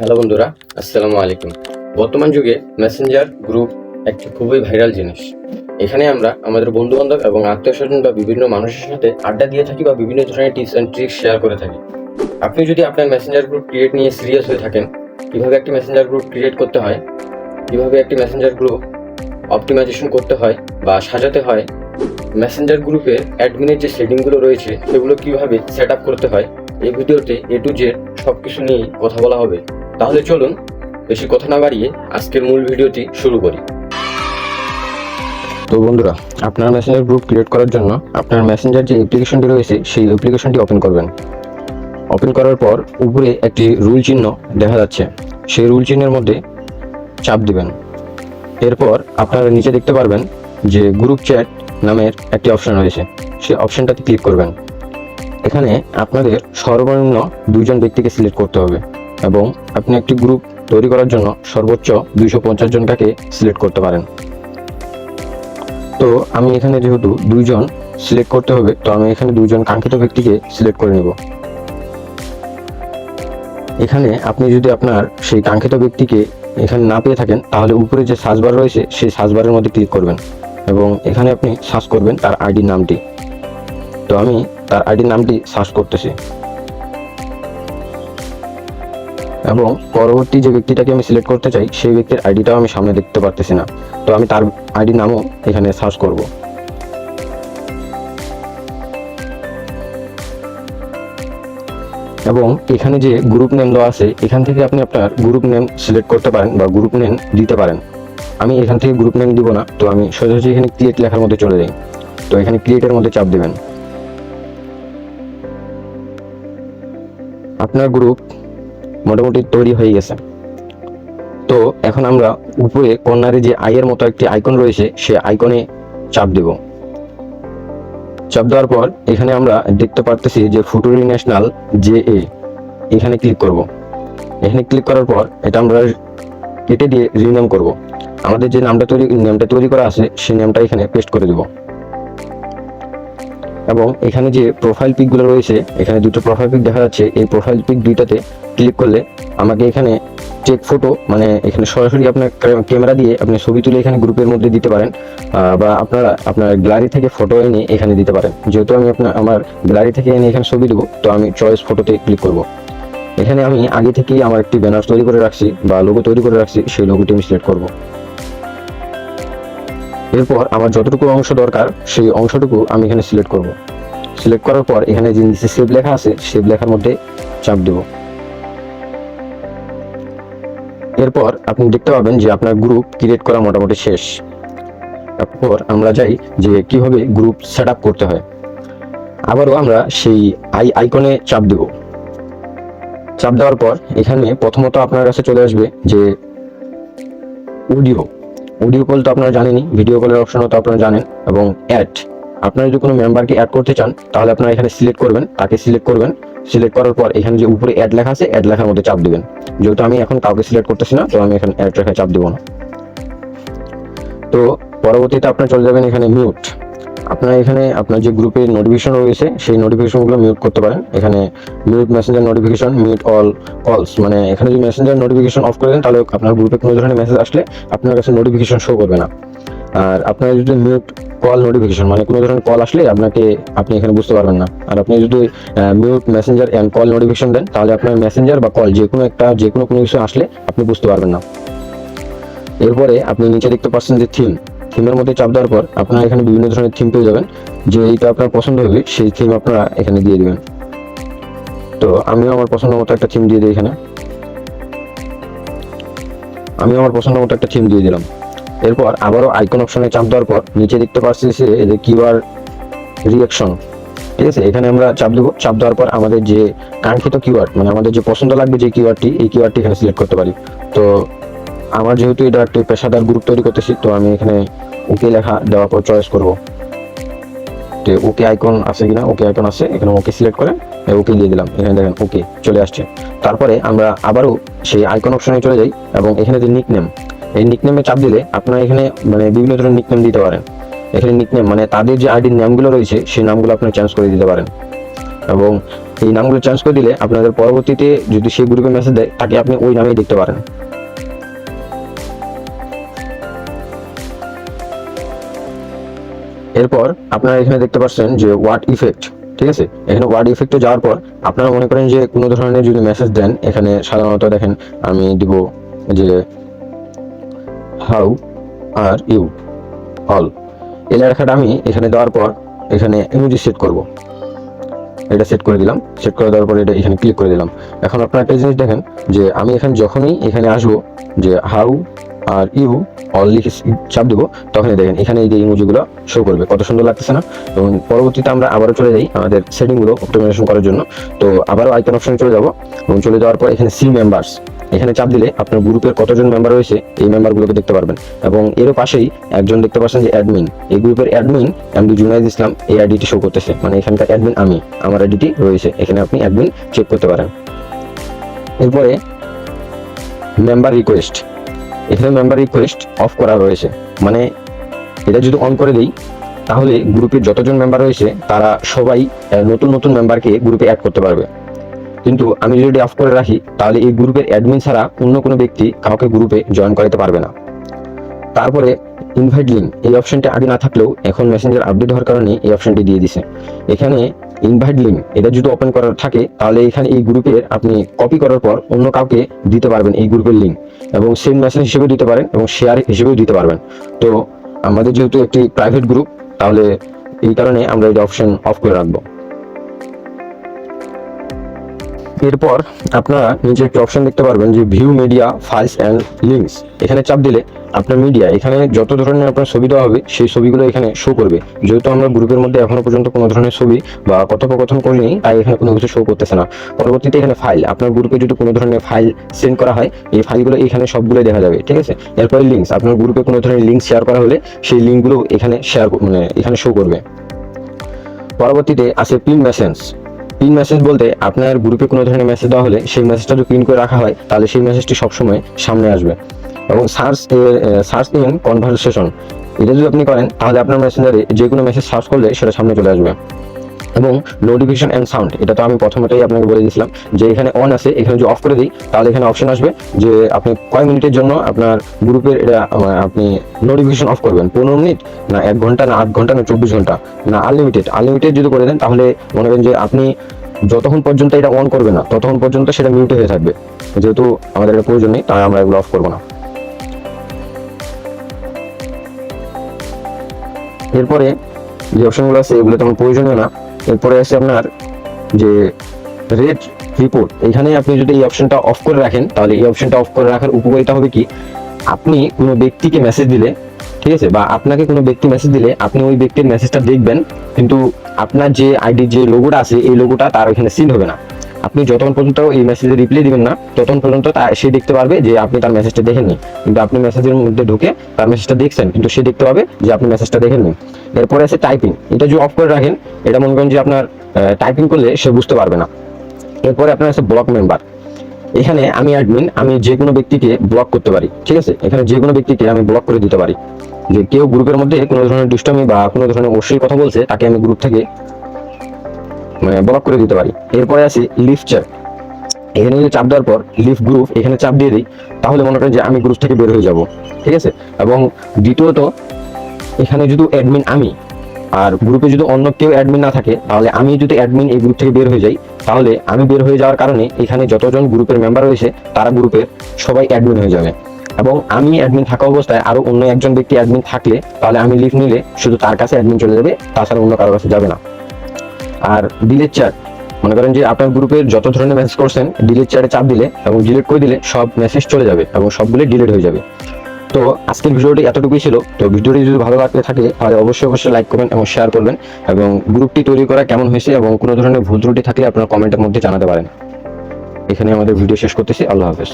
Hello বন্ধুরা, আসসালামু আলাইকুম। বর্তমান যুগে মেসেঞ্জার গ্রুপ একটি খুবই ভাইরাল জিনিস। এখানে আমরা আমাদের বন্ধু বান্ধব এবং আত্মীয় স্বজন বা বিভিন্ন মানুষের সাথে আড্ডা দিয়ে থাকি বা বিভিন্ন ধরনের টিপস অ্যান্ড ট্রিক্স শেয়ার করে থাকি। আপনি যদি আপনার মেসেঞ্জার গ্রুপ ক্রিয়েট নিয়ে সিরিয়াস হয়ে থাকেন, কীভাবে একটি মেসেঞ্জার গ্রুপ ক্রিয়েট করতে হয়, কীভাবে একটি মেসেঞ্জার গ্রুপ অপটিমাইজেশন করতে হয় বা সাজাতে হয় মেসেঞ্জার গ্রুপে অ্যাডমিনের যে সেটিংগুলো রয়েছে, সেগুলো কীভাবে সেট আপ করতে হয়, এই ভিডিওতে এ টু জেড সব কিছু নিয়েই কথা বলা হবে। তাহলে চলুন বেশি কথা না বাড়িয়ে আজকের মূল ভিডিওটি শুরু করি। তো বন্ধুরা, আপনার মেসেঞ্জার গ্রুপ ক্রিয়েট করার জন্য আপনার মেসেঞ্জার যে অ্যাপ্লিকেশনটি রয়েছে, সেই অ্যাপ্লিকেশনটি ওপেন করবেন। ওপেন করার পর উপরে একটি রুল চিহ্ন দেখা যাচ্ছে। সেই রুল চিহ্নের মধ্যে চাপ দিবেন। এরপর আপনারা নিচে দেখতে পারবেন যে গ্রুপ চ্যাট নামের একটি অপশন রয়েছে। সেই অপশনটাতে ক্লিক করবেন। এখানে আপনাদের সর্বনিম্ন দুজন ব্যক্তিকে সিলেক্ট করতে হবে। এবং আপনি একটি গ্রুপ তৈরি করার জন্য সর্বোচ্চ দুইশো পঞ্চাশ জনটাকে সিলেক্ট করতে পারেন। তো আমি এখানে যেহেতু দুইজন সিলেক্ট করতে হবে, তো আমি এখানে দুইজন কাঙ্ক্ষিত ব্যক্তিকে সিলেক্ট করে নেব। এখানে আপনি যদি আপনার সেই কাঙ্ক্ষিত ব্যক্তিকে এখানে না পেয়ে থাকেন, তাহলে উপরে যে সার্চ বার রয়েছে, সেই সার্চ বারের মধ্যে ক্লিক করবেন এবং এখানে আপনি সার্চ করবেন তার আইডির নামটি। তো আমি তার আইডির নামটি সার্চ করতেছি। এবং পরবর্তী যে ব্যক্তিটাকে আমি সিলেক্ট করতে চাই, সেই ব্যক্তির আইডিটাও আমি সামনে দেখতে পারতেছি না। তো আমি তার আইডির নামও এখানে সার্চ করব। এবং এখানে যে গ্রুপ নেম দেওয়া আছে, এখান থেকে আপনি আপনার গ্রুপ নেম সিলেক্ট করতে পারেন বা গ্রুপ নেম দিতে পারেন। আমি এখান থেকে গ্রুপ নেম দিব না, তো আমি সোজাসুজি এখানে ক্রিয়েট লেখার মধ্যে চলে যাই। তো এখানে ক্রিয়েটের মধ্যে চাপ দিবেন। আপনার গ্রুপ মোটামুটি তৈরি হয়ে গেছে। তো এখন আমরা উপরে কর্নারে যে আইয়ের মতো একটি আইকন রয়েছে, সে আইকনে চাপ দেব। চাপ দেওয়ার পর এখানে আমরা দেখতে পারতেছি যে ফুটুরি ন্যাশনাল জে এ। এখানে ক্লিক করব। এখানে ক্লিক করার পর এটা আমরা কেটে দিয়ে রিনেম করব। আমাদের যে নামটা তৈরি নামটা তৈরি করা আছে, সেই নামটা এখানে পেস্ট করে দেব। এবং এখানে যে প্রোফাইল পিকগুলো রয়েছে, এখানে দুটো প্রোফাইল পিক দেখা যাচ্ছে। এই প্রোফাইল পিক দুইটাতে ক্লিক করলে আমাকে এখানে চেক ফটো মানে এখানে সরাসরি আপনার ক্যামেরা দিয়ে আপনি ছবি তুলে এখানে গ্রুপের মধ্যে দিতে পারেন বা আপনারা আপনার গ্যালারি থেকে ফটো এনে এখানে দিতে পারেন। যেহেতু আমি আপনার, আমার গ্যালারি থেকে এনে এখানে ছবি দেবো, তো আমি চয়েস ফটোতে ক্লিক করব। এখানে আমি আগে থেকেই আমার একটি ব্যানার তৈরি করে রাখছি, বা লোগো তৈরি করে রাখছি, সেই লোগোটি আমি সিলেক্ট করব। এরপর আমার যতটুকু অংশ দরকার, সেই অংশটুকু আমি এখানে সিলেক্ট করব। সিলেক্ট করার পর এখানে যে নিচে সেভ লেখা আছে সেভ লেখার মধ্যে চাপ দেব। এরপর আপনি দেখতে পাবেন যে আপনার গ্রুপ ক্রিয়েট করা মোটামুটি শেষ। তারপর আমরা যাই যে কীভাবে গ্রুপ সেট করতে হয়। আবারও আমরা সেই আই আইকনে চাপ দেব। চাপ দেওয়ার পর এখানে প্রথমত আপনার কাছে চলে আসবে যে অডিও অডিও কল তো আপনারা জানেনই ভিডিও কলের অপশনও তো আপনারা জানেন, এবং অ্যাড আপনারা যদি কোনো মেম্বারকে অ্যাড করতে চান, তাহলে আপনারা এখানে সিলেক্ট করবেন, তাকে সিলেক্ট করবেন। সিলেক্ট করার পর এখানে যে উপরে অ্যাড লেখা আছে অ্যাড লেখার মধ্যে চাপ দেবেন। যেহেতু আমি এখন কাউকে সিলেক্ট করতেছি না, তো আমি এখানে অ্যাড লেখায় চাপ দিব না। তো পরবর্তীতে আপনারা চলে যাবেন এখানে মিউট আপনারা এখানে আপনার যে গ্রুপের নোটিফিকেশন রয়েছে, সেই নোটিফিকেশনগুলো মিউট করতে পারেন। এখানে mute messenger notification mute all calls মানে এখানে যদি মেসেঞ্জার নোটিফিকেশন অফ করে দেন, তাহলে আপনার গ্রুপে কোনো ধরনের মেসেজ আসলে আপনার কাছে নোটিফিকেশন শো করবে না। আর আপনার যদি মিউট কল নোটিফিকেশন মানে কোনো ধরনের কল আসলে আপনাকে, আপনি এখানে বুঝতে পারবেন না। আর আপনি যদি mute messenger and call notification দেন, তাহলে আপনার মেসেঞ্জার বা কল যে কোনো একটা যে কোনো কোনো কিছু আসলে আপনি বুঝতে পারবেন না। এরপরে আপনি নিচে দেখতে পাচ্ছেন যে থিম থিমের মধ্যে চাপ দেওয়ার পর আপনারা এখানে বিভিন্ন ধরনের থিম পেয়ে যাবেন। যে এইটা আপনার পছন্দ হবে, সেই থিম আপনারা এখানে দিয়ে দেবেন। তো আমিও আমার পছন্দ মতো একটা থিম দিয়ে দিই এখানে। আমিও আমার পছন্দ মতো একটা থিম দিয়ে দিলাম। এরপর আবারও আইকন অপশনে চাপ দেওয়ার পর নিচে দেখতে পাচ্ছি যে কিওয়ার্ড রিয়াকশন ঠিক আছে? এখানে আমরা চাপ দেবো, চাপ দেওয়ার পর আমাদের যে কাঙ্ক্ষিত কিওয়ার্ড মানে আমাদের যে পছন্দ লাগবে যে কিওয়ার্ডটি এই কিওয়ার্ডটি এখানে সিলেক্ট করতে পারি। তো আমার যেহেতু এটা একটি পেশাদার গ্রুপ তৈরি করতেছি তো আমি এখানে ওকে লেখা দেওয়ার পর চয়েস করব। তো ওকে আইকন আছে কিনা, ওকে আইকন আছে, এখানে ওকে সিলেক্ট করে ওকে দিয়ে দিলাম। এখানে দেখেন, ওকে চলে আসছে। তারপরে আমরা আবারও সেই আইকন অপশনে চলে যাই, এবং এখানে যে নিকনেম এই নিকনেমে চাপ দিলে আপনারা এখানে মানে বিভিন্ন ধরনের নিকনেম দিতে পারেন। এখানে নিকনেম মানে তাদের যে আইডির নামগুলো রয়েছে, সেই নামগুলো আপনি চেঞ্জ করে দিতে পারেন। এবং এই নামগুলো চেঞ্জ করে দিলে আপনাদের পরবর্তীতে যদি সেই গ্রুপে মেসেজ দেয়, তাকে আপনি ওই নামেই দেখতে পারেন। এরপর আপনারা এখানে দেখতে পাচ্ছেন যে ওয়াট ইফেক্ট ঠিক আছে? এখানে ওয়ার্ড ইফেক্টে যাওয়ার পর আপনারা মনে করেন যে কোনো ধরনের যদি মেসেজ দেন, এখানে সাধারণত দেখেন আমি দিব যে হাউ আর ইউ অল এই লেখাটা আমি এখানে দেওয়ার পর এখানে ইমোজি সেট করব। এটা সেট করে দিলাম। সেট করে দেওয়ার পর এটা এখানে ক্লিক করে দিলাম। এখন আপনারা একটা জিনিস দেখেন যে আমি এখানে যখনই এখানে আসব যে হাউ আর ইউ অল লিখে চাপ দেবো, তখনই দেখেন এখানে এই যে ইমোজিগুলো শো করবে। কত সুন্দর লাগতেছে না? এবং পরবর্তীতে আমরা আবারও চলে যাই আমাদের সেটিংগুলো অপটিমাইজেশন করার জন্য। তো আবারও আইকন অপশনে চলে যাব এবং চলে যাওয়ার পর এখানে সি মেম্বার্স এখানে চাপ দিলে আপনার গ্রুপের কতজন মেম্বার রয়েছে, এই মেম্বারগুলোকে দেখতে পারবেন। এবং এরও পাশেই একজন দেখতে পাচ্ছেন যে অ্যাডমিন এই গ্রুপের অ্যাডমিন এমডি জুনাইদ ইসলাম এই আইডিটি শো করতেছে। মানে এখানকার অ্যাডমিন আমি, আমার আইডিটি রয়েছে। এখানে আপনি অ্যাডমিন চেক করতে পারেন। এরপরে মেম্বার রিকোয়েস্ট এখানে মেম্বার রিকোয়েস্ট অফ করা রয়েছে। মানে এটা যদি অন করে দিই, তাহলে গ্রুপে যতজন মেম্বার রয়েছে, তারা সবাই নতুন নতুন মেম্বারকে গ্রুপে অ্যাড করতে পারবে। কিন্তু আমি যদি অফ করে রাখি, তাহলে এই গ্রুপের অ্যাডমিন ছাড়া অন্য কোনো ব্যক্তি কাউকে গ্রুপে জয়েন করাতে পারবে না। তারপরে ইনভাইট লিঙ্ক এই অপশনটা আগে না থাকলেও এখন মেসেঞ্জার আপডেট হওয়ার কারণে এই অপশনটি দিয়ে দিছে। এখানে ইনভাইট লিঙ্ক এটা যদি ওপেন করার থাকে, তাহলে এখানে এই গ্রুপের আপনি কপি করার পর অন্য কাউকে দিতে পারবেন এই গ্রুপের লিঙ্ক এবং সেম মেসেজ হিসেবে দিতে পারেন এবং শেয়ার হিসেবেও দিতে পারবেন। তো আমাদের যেহেতু একটি প্রাইভেট গ্রুপ তাহলে এই কারণে আমরা এই অপশন অফ করে রাখব। এরপর আপনারা নিচে একটি অপশন দেখতে পারবেন যে view media files and links এখানে চাপ দিলে আপনার মিডিয়া এখানে যত ধরনের আপনার ছবি দেওয়া হবে, সেই ছবিগুলো এখানে শো করবে। যেহেতু আমরা গ্রুপের মধ্যে এখনও পর্যন্ত কোনো ধরনের ছবি বা কথোপকথন করিনি, তাই এখানে কোনো কিছু শো করতেছে না। পরবর্তীতে এখানে ফাইল আপনার গ্রুপে যদি কোনো ধরনের ফাইল সেন্ড করা হয়, এই ফাইলগুলো এখানে সবগুলোই দেখা যাবে, ঠিক আছে? এরপরে লিঙ্কস আপনার গ্রুপে কোনো ধরনের লিঙ্ক শেয়ার করা হলে সেই লিঙ্কগুলো এখানে শেয়ার মানে এখানে শো করবে। পরবর্তীতে আছে পিন মেসেজ পিন মেসেজ বলতে আপনার গ্রুপে কোনো ধরনের মেসেজ দেওয়া হলে সেই মেসেজটা যদি পিন করে রাখা হয়, তাহলে সেই মেসেজটি সবসময় সামনে আসবে। এবং সার্চ সার্চ ইন কনভারসেশন এটা যদি আপনি করেন, তাহলে আপনার মেসেঞ্জারে যে কোনো মেসেজ সার্চ করলে সেটা সামনে চলে আসবে। এবং নোটিফিকেশন অ্যান্ড সাউন্ড এটা তো আমি প্রথমতেই আপনাকে বলে দিয়েছিলাম, যে এখানে অন আছে, এখানে যদি অফ করে দিই, তাহলে এখানে অপশন আসবে যে আপনি কয় মিনিটের জন্য আপনার গ্রুপের এটা আপনি নোটিফিকেশন অফ করবেন? পনেরো মিনিট? না, এক ঘণ্টা, না আধ ঘণ্টা, না, চব্বিশ ঘণ্টা? না আনলিমিটেড আনলিমিটেড যদি করে দেন, তাহলে মনে করেন যে আপনি যতক্ষণ পর্যন্ত এটা অন করবে না, ততক্ষণ পর্যন্ত সেটা মিউটে হয়ে থাকবে। যেহেতু আমাদের এটা প্রয়োজন নেই, তাই আমরা এগুলো অফ করব না। এরপরে যে অপশনগুলো আছে এগুলো তেমন প্রয়োজনীয় না এরপরে আছে আপনার যে রেড রিপোর্ট এখানে আপনি যদি এই অপশনটা অফ করে রাখেন, তাহলে এই অপশনটা অফ করে রাখার উপকারিতা হবে কি? আপনি কোনো ব্যক্তিকে মেসেজ দিলে, ঠিক আছে? বা আপনাকে কোনো ব্যক্তি মেসেজ দিলে, আপনি ওই ব্যক্তির মেসেজটা দেখবেন, কিন্তু আপনার যে আইডির যে লোগোটা আছে, এই লোগোটা তার ওখানে সিল হবে না। আপনি যতক্ষণ পর্যন্ত এই মেসেজে রিপ্লাই দিবেন না, ততক্ষণ পর্যন্ত সে দেখতে পারবে যে আপনি তার মেসেজটা দেখেননি। কিন্তু আপনি মেসেজের মধ্যে ঢুকে তার মেসেজটা দেখছেন, কিন্তু সে দেখতে পাবে যে আপনি মেসেজটা দেখেননি। এরপরে আছে টাইপিং এটা যদি অফ করে রাখেন, এটা মনে করেন যে আপনার টাইপিং করলে সে বুঝতে পারবে না। এরপরে আপনার আছে ব্লক মেম্বার এখানে আমি অ্যাডমিন আমি যে কোনো ব্যক্তিকে ব্লক করতে পারি, ঠিক আছে? এখানে যে কোনো ব্যক্তিকে আমি ব্লক করে দিতে পারি। যে কেউ গ্রুপের মধ্যে কোনো ধরনের দুষ্টামি বা কোনো ধরনের অশ্লীল কথা বলছে, তাকে আমি গ্রুপ থেকে ব্লক করে দিতে পারি। এরপরে আছে লিফ চেক এখানে যদি চাপ দেওয়ার পর লিফ গ্রুপ এখানে চাপ দিয়ে দিই, তাহলে মনে করেন যে আমি গ্রুপ থেকে বের হয়ে যাব। ঠিক আছে? এবং দ্বিতীয়ত, এখানে যদি অ্যাডমিন আমি, আর গ্রুপে যদি অন্য কেউ অ্যাডমিন না থাকে, তাহলে আমি যদি অ্যাডমিন এই গ্রুপ থেকে বের হয়ে যাই, তাহলে আমি বের হয়ে যাওয়ার কারণে এখানে যতজন গ্রুপের মেম্বার রয়েছে, তারা গ্রুপের সবাই অ্যাডমিন হয়ে যাবে। এবং আমি অ্যাডমিন থাকা অবস্থায় আরও অন্য একজন ব্যক্তি অ্যাডমিন থাকলে, তাহলে আমি লিভ নিলে শুধু তার কাছে অ্যাডমিন চলে যাবে, তাছাড়া অন্য কারোর কাছে যাবে না। আর ডিলেট চ্যাট মনে করেন যে আপনার গ্রুপের যত ধরনের মেসেজ করছেন ডিলিট চ্যাটে চাপ দিলে এবং ডিলেট করে দিলে সব মেসেজ চলে যাবে এবং সবগুলো ডিলিট হয়ে যাবে। তো আজকের ভিডিওটি এতটুকুই ছিল। তো ভিডিওটি যদি ভালো লাগতে থাকে, তাহলে অবশ্যই অবশ্যই লাইক করবেন এবং শেয়ার করবেন এবং গ্রুপটি তৈরি করা কেমন হয়েছে এবং কোনো ধরনের ভুল ত্রুটি থাকলে আপনারা কমেন্টের মধ্যে জানাতে পারেন। এখানে আমাদের ভিডিও শেষ করতেছি। আল্লাহ হাফেজ।